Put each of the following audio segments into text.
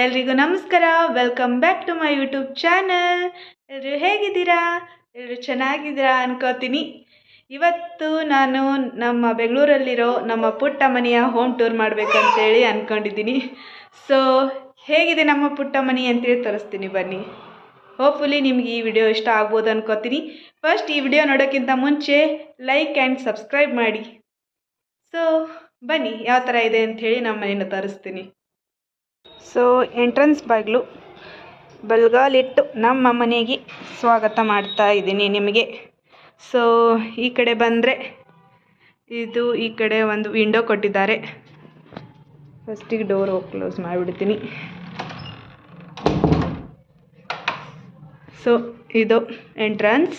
ಎಲ್ರಿಗೂ ನಮಸ್ಕಾರ. Welcome back to my YouTube channel ಎಲ್ಲರೂ ಹೇಗಿದ್ದೀರಾ? ಎಲ್ಲರೂ ಚೆನ್ನಾಗಿದ್ದೀರಾ ಅನ್ಕೋತೀನಿ. ಇವತ್ತು ನಾನು ನಮ್ಮ ಬೆಂಗಳೂರಲ್ಲಿರೋ ನಮ್ಮ ಪುಟ್ಟ ಮನೆಯ ಹೋಮ್ ಟೂರ್ ಮಾಡಬೇಕಂತೇಳಿ ಅಂದ್ಕೊಂಡಿದ್ದೀನಿ ಸೊ ಹೇಗಿದೆ ನಮ್ಮ ಪುಟ್ಟ ಮನೆ ಅಂತೇಳಿ ತೋರಿಸ್ತೀನಿ ಬನ್ನಿ. ಹೋಪ್ಫುಲಿ ನಿಮ್ಗೆ ಈ ವಿಡಿಯೋ ಇಷ್ಟ ಆಗ್ಬೋದು ಅನ್ಕೋತೀನಿ. ಫಸ್ಟ್ ಈ ವಿಡಿಯೋ ನೋಡೋಕ್ಕಿಂತ ಮುಂಚೆ ಲೈಕ್ ಆ್ಯಂಡ್ ಸಬ್ಸ್ಕ್ರೈಬ್ ಮಾಡಿ. ಸೊ ಬನ್ನಿ, ಯಾವ ಥರ ಇದೆ ಅಂಥೇಳಿ ನಮ್ಮ ಮನೆಯನ್ನು ತೋರಿಸ್ತೀನಿ. ಸೊ ಎಂಟ್ರೆನ್ಸ್ ಬಾಗಿಲು ಬಲ್ಗಾಲಿಟ್ಟು ನಮ್ಮ ಮನೆಗೆ ಸ್ವಾಗತ ಮಾಡ್ತಾ ಇದ್ದೀನಿ ನಿಮಗೆ. ಸೊ ಈ ಕಡೆ ಬಂದರೆ ಇದು ಈ ಕಡೆ ಒಂದು ವಿಂಡೋ ಕೊಟ್ಟಿದ್ದಾರೆ. ಫಸ್ಟಿಗೆ ಡೋರ್ ಕ್ಲೋಸ್ ಮಾಡಿಬಿಡ್ತೀನಿ. ಸೊ ಇದು ಎಂಟ್ರೆನ್ಸ್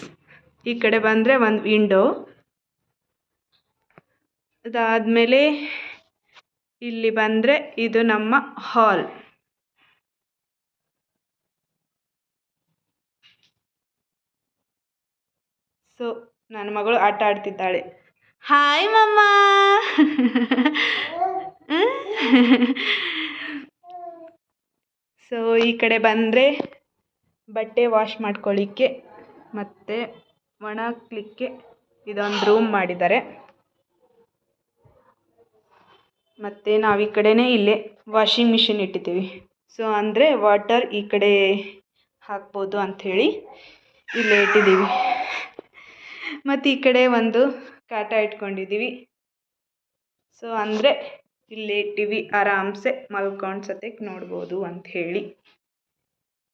ಈ ಕಡೆ ಬಂದರೆ ಒಂದು ವಿಂಡೋ ಅದಾದಮೇಲೆ ಇಲ್ಲಿ ಬಂದರೆ ಇದು ನಮ್ಮ ಹಾಲ್ ಸೊ ನನ್ನ ಮಗಳು ಆಟ ಆಡ್ತಿದ್ದಾಳೆ. ಹಾಯ್ ಮಮ್ಮ ಸೊ ಈ ಕಡೆ ಬಂದರೆ ಬಟ್ಟೆ ವಾಶ್ ಮಾಡ್ಕೊಳ್ಳಿಕ್ಕೆ ಮತ್ತು ಒಣಕ್ಲಿಕ್ಕೆ ಇದೊಂದು ರೂಮ್ ಮಾಡಿದ್ದಾರೆ. ಮತ್ತು ನಾವು ಈ ಕಡೆನೇ ಇಲ್ಲೇ ವಾಷಿಂಗ್ ಮಿಷಿನ್ ಇಟ್ಟಿದ್ದೀವಿ. ಸೊ ಅಂದರೆ ವಾಟರ್ ಈ ಕಡೆ ಹಾಕ್ಬೋದು ಅಂಥೇಳಿ ಇಲ್ಲೇ ಇಟ್ಟಿದ್ದೀವಿ. ಮತ್ತು ಈ ಕಡೆ ಒಂದು ಕಾಟ ಇಟ್ಕೊಂಡಿದ್ದೀವಿ ಸೊ ಅಂದರೆ ಇಲ್ಲೇ ಟಿವಿ ಆರಾಮ್ಸೆ ಮಲ್ಕೊಂಡು ಸತ್ಯಕ್ಕೆ ನೋಡ್ಬೋದು ಹೇಳಿ.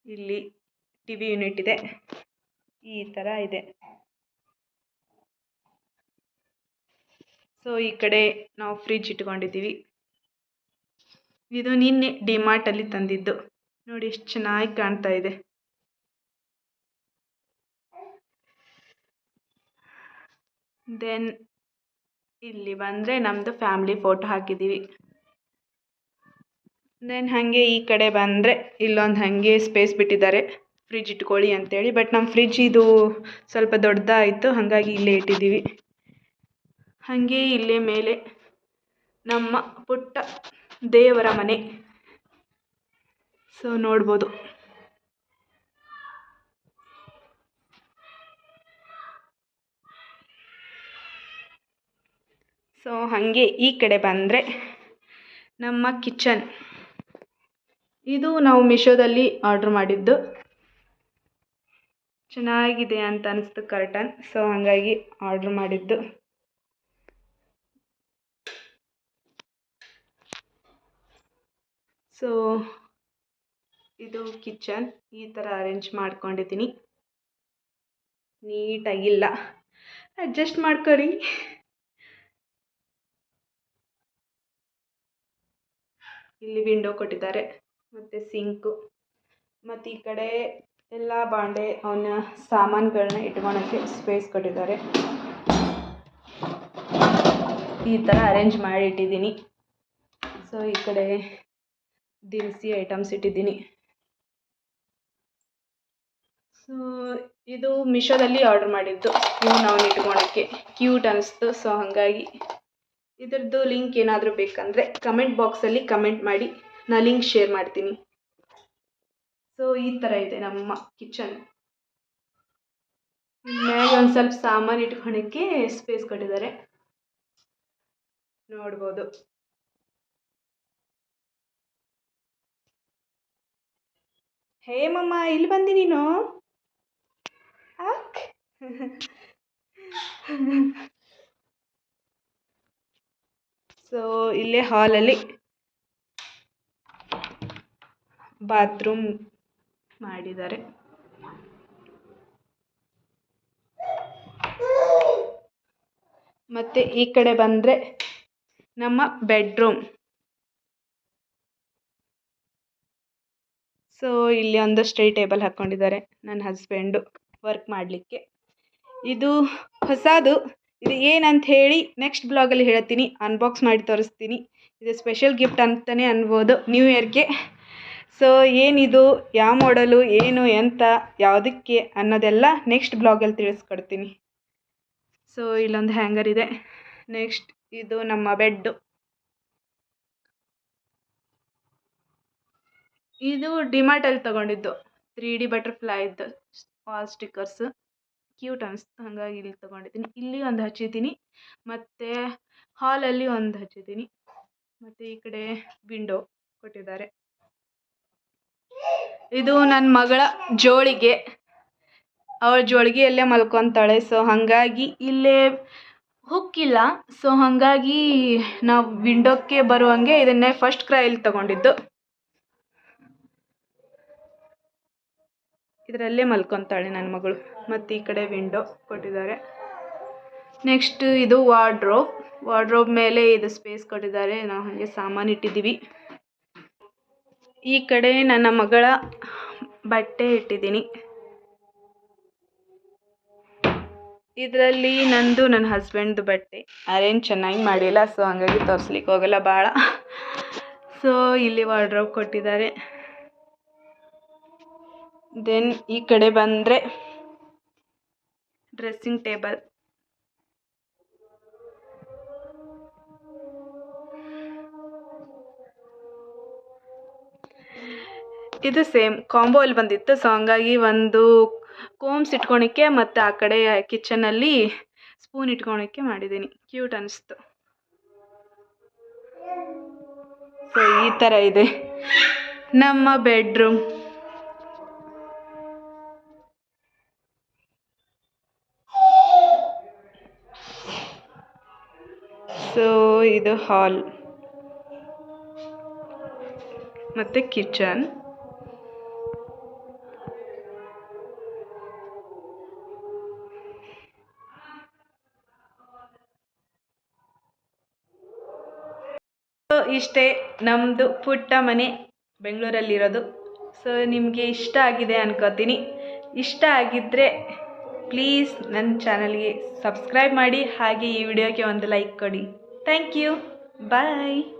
ಇಲ್ಲಿ ಟಿ ವಿ ಯೂನಿಟ್ ಇದೆ. ಈ ಥರ ಇದೆ. ಸೊ ಈ ಕಡೆ ನಾವು ಫ್ರಿಜ್ ಇಟ್ಕೊಂಡಿದ್ದೀವಿ ಇದು ನಿನ್ನೆ ಡಿಮಾರ್ಟಲ್ಲಿ ತಂದಿದ್ದು. ನೋಡಿ, ಎಷ್ಟು ಚೆನ್ನಾಗಿ ಕಾಣ್ತಾ ಇದೆ. ದೆನ್ ಇಲ್ಲಿ ಬಂದರೆ ನಮ್ಮದು ಫ್ಯಾಮ್ಲಿ ಫೋಟೋ ಹಾಕಿದ್ದೀವಿ ದೆನ್ ಹಾಗೆ ಈ ಕಡೆ ಬಂದರೆ ಇಲ್ಲೊಂದು ಹಾಗೆ ಸ್ಪೇಸ್ ಬಿಟ್ಟಿದ್ದಾರೆ. ಫ್ರಿಜ್ ಇಟ್ಕೊಳ್ಳಿ ಅಂತೇಳಿ ಬಟ್ ನಮ್ಮ ಫ್ರಿಜ್ ಇದು ಸ್ವಲ್ಪ ದೊಡ್ಡದಾಯಿತು, ಹಾಗಾಗಿ ಇಲ್ಲೇ ಇಟ್ಟಿದ್ದೀವಿ ಹಾಗೆ ಇಲ್ಲೇ ಮೇಲೆ ನಮ್ಮ ಪುಟ್ಟ ದೇವರ ಮನೆ. ಸೊ ನೋಡ್ಬೋದು. ಸೊ ಹಾಗೆ ಈ ಕಡೆ ಬಂದರೆ ನಮ್ಮ ಕಿಚನ್. ಇದು ನಾವು ಮಿಶೋದಲ್ಲಿ ಆರ್ಡ್ರ್ ಮಾಡಿದ್ದು. ಚೆನ್ನಾಗಿದೆ ಅಂತ ಅನಿಸ್ತು ಕರ್ಟನ್ ಸೊ ಹಾಗಾಗಿ ಆರ್ಡ್ರ್ ಮಾಡಿದ್ದು. ಸೊ ಇದು ಕಿಚನ್. ಈ ಥರ ಅರೇಂಜ್ ಮಾಡ್ಕೊಂಡಿದ್ದೀನಿ. ನೀಟಾಗಿಲ್ಲ ಅಡ್ಜಸ್ಟ್ ಮಾಡ್ಕೊರಿ ಇಲ್ಲಿ ವಿಂಡೋ ಕೊಟ್ಟಿದ್ದಾರೆ. ಮತ್ತು ಸಿಂಕು ಮತ್ತು ಈ ಕಡೆ ಎಲ್ಲ ಬಾಂಡೆ ಅವನ ಸಾಮಾನುಗಳನ್ನ ಇಟ್ಕೊಳಕ್ಕೆ ಸ್ಪೇಸ್ ಕೊಟ್ಟಿದ್ದಾರೆ. ಈ ಥರ ಅರೇಂಜ್ ಮಾಡಿ ಇಟ್ಟಿದ್ದೀನಿ. ಸೊ ಈ ಕಡೆ ದಿನಸಿ ಐಟಮ್ಸ್ ಇಟ್ಟಿದ್ದೀನಿ. ಸೊ ಇದು ಮಿಶೋದಲ್ಲಿ ಆರ್ಡ್ರ್ ಮಾಡಿದ್ದು. ಸ್ಪೂನ್ ನಾವು ಇಟ್ಕೊಳಕ್ಕೆ. ಕ್ಯೂಟ್ ಅನಿಸ್ತು. ಸೊ ಹಾಗಾಗಿ ಇದರದ್ದು ಲಿಂಕ್ ಏನಾದರೂ ಬೇಕಂದರೆ ಕಮೆಂಟ್ ಬಾಕ್ಸಲ್ಲಿ ಕಮೆಂಟ್ ಮಾಡಿ. ನಾನು ಲಿಂಕ್ ಶೇರ್ ಮಾಡ್ತೀನಿ. ಸೊ ಈ ಥರ ಇದೆ ನಮ್ಮ ಕಿಚನ್ ಮ್ಯಾಗ ಒಂದು ಸ್ವಲ್ಪ ಸಾಮಾನು ಇಟ್ಕೊಳಕ್ಕೆ ಸ್ಪೇಸ್ ಕೊಟ್ಟಿದ್ದಾರೆ ನೋಡ್ಬೋದು. ಹೇ ಮಮ್ಮ, ಇಲ್ಲಿ ಬಂದಿ ನೀನು? ಆಕ್ ಸೊ ಇಲ್ಲೇ ಹಾಲಲ್ಲಿ ಬಾತ್ರೂಮ್ ಮಾಡಿದ್ದಾರೆ. ಮತ್ತೆ ಈ ಕಡೆ ಬಂದರೆ ನಮ್ಮ ಬೆಡ್ರೂಮ್ ಸೊ ಇಲ್ಲಿ ಒಂದು ಸ್ಟಡಿ ಟೇಬಲ್ ಹಾಕ್ಕೊಂಡಿದ್ದಾರೆ ನನ್ನ ಹಸ್ಬೆಂಡು ವರ್ಕ್ ಮಾಡಲಿಕ್ಕೆ. ಇದು ಹೊಸದು ಇದು ಏನಂತ ಹೇಳಿ ನೆಕ್ಸ್ಟ್ ಬ್ಲಾಗಲ್ಲಿ ಹೇಳ್ತೀನಿ ಅನ್ಬಾಕ್ಸ್ ಮಾಡಿ ತೋರಿಸ್ತೀನಿ. ಇದು ಸ್ಪೆಷಲ್ ಗಿಫ್ಟ್ ಅಂತಲೇ ಅನ್ಬೋದು ನ್ಯೂ ಇಯರ್ಗೆ ಸೊ ಏನಿದು, ಯಾವ ಮಾಡಲು ಏನು, ಎಂತ, ಯಾವುದಕ್ಕೆ ಅನ್ನೋದೆಲ್ಲ ನೆಕ್ಸ್ಟ್ ಬ್ಲಾಗಲ್ಲಿ ತಿಳಿಸ್ಕೊಡ್ತೀನಿ. ಸೊ ಇಲ್ಲೊಂದು ಹ್ಯಾಂಗರ್ ಇದೆ. ನೆಕ್ಸ್ಟ್ ಇದು ನಮ್ಮ ಬೆಡ್ಡು ಇದು ಡಿಮಾರ್ಟಲ್ಲಿ ತೊಗೊಂಡಿದ್ದು. Three D butterfly wall stickers cute ಅನಿಸ್ತು, ಹಾಗಾಗಿ ಇಲ್ಲಿ ತೊಗೊಂಡಿದ್ದೀನಿ. ಇಲ್ಲಿ ಒಂದು ಹಚ್ಚಿದ್ದೀನಿ. ಮತ್ತು ಹಾಲಲ್ಲಿ ಒಂದು ಹಚ್ಚಿದ್ದೀನಿ. ಮತ್ತು ಈ ಕಡೆ ವಿಂಡೋ ಕೊಟ್ಟಿದ್ದಾರೆ. ಇದು ನನ್ನ ಮಗಳ ಜೋಳಿಗೆ. ಅವಳ ಜೋಳಿಗೆಯಲ್ಲೇ ಮಲ್ಕೊತಾಳೆ. ಸೊ, ಹಾಗಾಗಿ ಇಲ್ಲೇ ಹುಕ್ಕಿಲ್ಲ ಸೊ, ಹಾಗಾಗಿ ನಾವು ವಿಂಡೋಕ್ಕೆ ಬರುವಂಗೆ ಇದನ್ನೇ ಫಸ್ಟ್ ಕ್ರೈಲಿ ತಗೊಂಡಿದ್ದು. ಇದರಲ್ಲೇ ಮಲ್ಕೊತಾಳೆ ನನ್ನ ಮಗಳು. ಮತ್ತು ಈ ಕಡೆ ವಿಂಡೋ ಕೊಟ್ಟಿದ್ದಾರೆ. ನೆಕ್ಸ್ಟ್ ಇದು ವಾರ್ಡ್ರೋಬ್ ವಾರ್ಡ್ರೋಬ್ ಮೇಲೆ ಇದು ಸ್ಪೇಸ್ ಕೊಟ್ಟಿದ್ದಾರೆ. ನಾವು ಹಾಗೆ ಸಾಮಾನು ಇಟ್ಟಿದ್ದೀವಿ. ಈ ಕಡೆ ನನ್ನ ಮಗಳ ಬಟ್ಟೆ ಇಟ್ಟಿದ್ದೀನಿ. ಇದರಲ್ಲಿ ನಂದು ನನ್ನ ಹಸ್ಬೆಂಡ್ದು ಬಟ್ಟೆ. ಅರೇಂಜ್ ಚೆನ್ನಾಗಿ ಮಾಡಿಲ್ಲ ಸೊ ಹಂಗಾಗಿ ತೋರಿಸ್ಲಿಕ್ಕೆ ಹೋಗಲ್ಲ ಭಾಳ ಸೊ ಇಲ್ಲಿ ವಾರ್ಡ್ರೋಬ್ ಕೊಟ್ಟಿದ್ದಾರೆ. ದೆನ್ ಈ ಕಡೆ ಬಂದರೆ ಡ್ರೆಸ್ಸಿಂಗ್ ಟೇಬಲ್ ಇದು ಸೇಮ್ ಕಾಂಬೋ ಅಲ್ಲಿ ಬಂದಿತ್ತು. ಸೊ ಹಂಗಾಗಿ ಒಂದು ಕೋಮ್ಸ್ ಇಟ್ಕೊಳಕ್ಕೆ ಮತ್ತು ಆ ಕಡೆ ಕಿಚನಲ್ಲಿ ಸ್ಪೂನ್ ಇಟ್ಕೊಳಕ್ಕೆ ಮಾಡಿದ್ದೀನಿ. ಕ್ಯೂಟ್ ಅನಿಸ್ತು. ಸೊ ಈ ಥರ ಇದೆ. ನಮ್ಮ ಬೆಡ್ರೂಮ್ ಸೊ ಇದು ಹಾಲ್ ಮತ್ತು ಕಿಚನ್ ಇಷ್ಟೇ ನಮ್ಮದು ಪುಟ್ಟ ಮನೆ ಬೆಂಗಳೂರಲ್ಲಿರೋದು. ಸೊ ನಿಮಗೆ ಇಷ್ಟ ಆಗಿದೆ ಅನ್ಕೋತೀನಿ. ಇಷ್ಟ ಆಗಿದ್ದರೆ ಪ್ಲೀಸ್ ನನ್ನ ಚಾನಲ್ಗೆ ಸಬ್ಸ್ಕ್ರೈಬ್ ಮಾಡಿ. ಹಾಗೆ ಈ ವಿಡಿಯೋಗೆ ಒಂದು ಲೈಕ್ ಕೊಡಿ. Thank you. Bye.